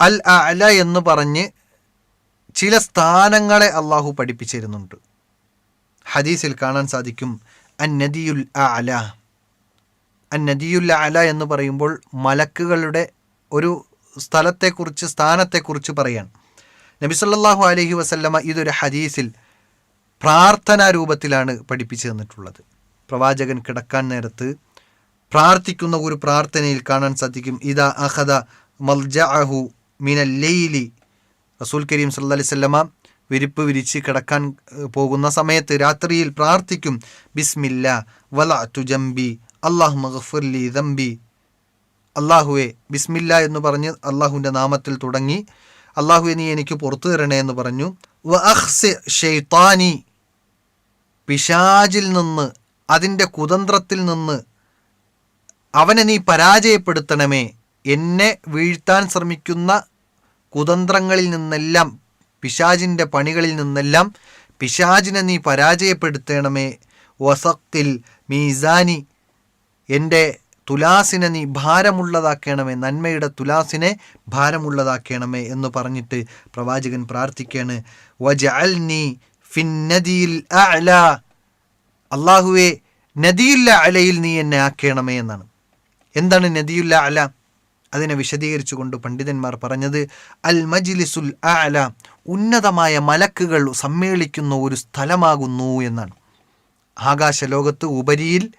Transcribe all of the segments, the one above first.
അൽ അല എന്ന് പറഞ്ഞ് ചില സ്ഥാനങ്ങളെ അള്ളാഹു പഠിപ്പിച്ചിരുന്നുണ്ട്. ഹദീസിൽ കാണാൻ സാധിക്കും അൻ നദിയുൽ അല അൻ നദിയുൽ അല എന്ന് പറയുമ്പോൾ മലക്കുകളുടെ ഒരു സ്ഥലത്തെക്കുറിച്ച് സ്ഥാനത്തെക്കുറിച്ച് പറയാണ്. നബി സല്ലാഹു അലഹി വസല്ലമ ഇതൊരു ഹദീസിൽ പ്രാർത്ഥനാ രൂപത്തിലാണ് പഠിപ്പിച്ചു തന്നിട്ടുള്ളത് പ്രവാചകൻ കിടക്കാൻ നേരത്ത് പ്രാർത്ഥിക്കുന്ന ഒരു പ്രാർത്ഥനയിൽ കാണാൻ സാധിക്കും ഇതാ അഹദ മൽജഅഹു മിനൽ ലൈലി റസൂൽ കരീം സല്ല അലൈഹി വസല്ലമ വിരിപ്പ് വിരിച്ച് കിടക്കാൻ പോകുന്ന സമയത്ത് രാത്രിയിൽ പ്രാർത്ഥിക്കും ബിസ്മില്ല വലഅതു ജംബി അള്ളാഹു മഹഫുർലി ദംബി. അള്ളാഹുവെ ബിസ്മില്ല എന്ന് പറഞ്ഞ് അള്ളാഹുവിന്റെ നാമത്തിൽ തുടങ്ങി അള്ളാഹുവെ നീ എനിക്ക് പുറത്തു തരണേ എന്ന് പറഞ്ഞു. വ ഷെയ്ത്താനി പിശാജിൽ നിന്ന് അതിന്റെ കുതന്ത്രത്തിൽ നിന്ന് അവനെ നീ പരാജയപ്പെടുത്തണമേ. എന്നെ വീഴ്ത്താൻ ശ്രമിക്കുന്ന കുതന്ത്രങ്ങളിൽ നിന്നെല്ലാം പിശാജിന്റെ പണികളിൽ നിന്നെല്ലാം പിശാജിനെ നീ പരാജയപ്പെടുത്തണമേ. വസത്തിൽ മീസാനി എന്റെ തുലാസിനെ നീ ഭാരമുള്ളതാക്കണമേ. നന്മയുടെ തുലാസിനെ ഭാരമുള്ളതാക്കണമേ എന്ന് പറഞ്ഞിട്ട് പ്രവാചകൻ പ്രാർത്ഥിക്കുകയാണ് വജഅൽ നീ ഫിന്നദിയിൽ അല അള്ളാഹുവെ നദിയുല്ല അലയിൽ നീ എന്നെ ആക്കണമേ എന്നാണ്. എന്താണ് നദിയുല്ല അല അതിനെ വിശദീകരിച്ചുകൊണ്ട് പണ്ഡിതന്മാർ പറഞ്ഞത് അൽ മജ്ലിസുൽ അല ഉന്നതമായ മലക്കുകൾ സമ്മേളിക്കുന്ന ഒരു സ്ഥലമാകുന്നു എന്നാണ്. ആകാശലോകത്ത് ഉപരിയിൽ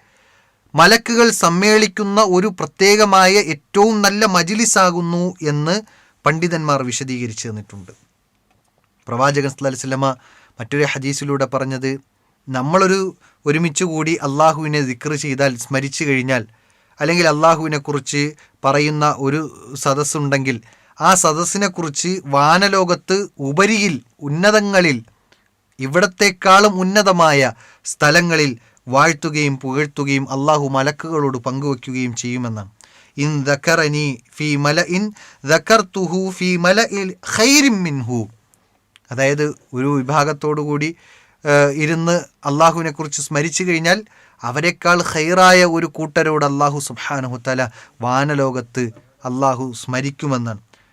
മലക്കുകൾ സമ്മേളിക്കുന്ന ഒരു പ്രത്യേകമായ ഏറ്റവും നല്ല മജിലിസാകുന്നു എന്ന് പണ്ഡിതന്മാർ വിശദീകരിച്ചു തന്നിട്ടുണ്ട്. പ്രവാചകൻ വസല്ലമ മറ്റൊരു ഹദീസിലൂടെ പറഞ്ഞത് നമ്മളൊരു ഒരുമിച്ച് കൂടി അള്ളാഹുവിനെ ദിക്ർ ചെയ്താൽ സ്മരിച്ചു കഴിഞ്ഞാൽ അല്ലെങ്കിൽ അള്ളാഹുവിനെ കുറിച്ച് പറയുന്ന ഒരു സദസ്സുണ്ടെങ്കിൽ ആ സദസ്സിനെക്കുറിച്ച് വാനലോകത്ത് ഉപരിയിൽ ഉന്നതങ്ങളിൽ ഇവിടത്തെക്കാളും ഉന്നതമായ സ്ഥലങ്ങളിൽ വാഴ്ത്തുകയും പുകഴ്ത്തുകയും അള്ളാഹു മലക്കുകളോട് പങ്കുവെക്കുകയും ചെയ്യുമെന്നാണ്. ഇൻ ദക്കറനി ഫി മല ഇൻ ദക്കർത്തുഹു ഫി മല ഇൽ ഖൈരിം മിൻഹു. അതായത് ഒരു വിഭാഗത്തോടു കൂടി ഇരുന്ന് അള്ളാഹുവിനെ കുറിച്ച് സ്മരിച്ചു കഴിഞ്ഞാൽ അവരെക്കാൾ ഹൈറായ ഒരു കൂട്ടരോട് അള്ളാഹു സുബ്ഹാനഹു തല വാനലോകത്ത് അള്ളാഹു സ്മരിക്കുമെന്നാണ്.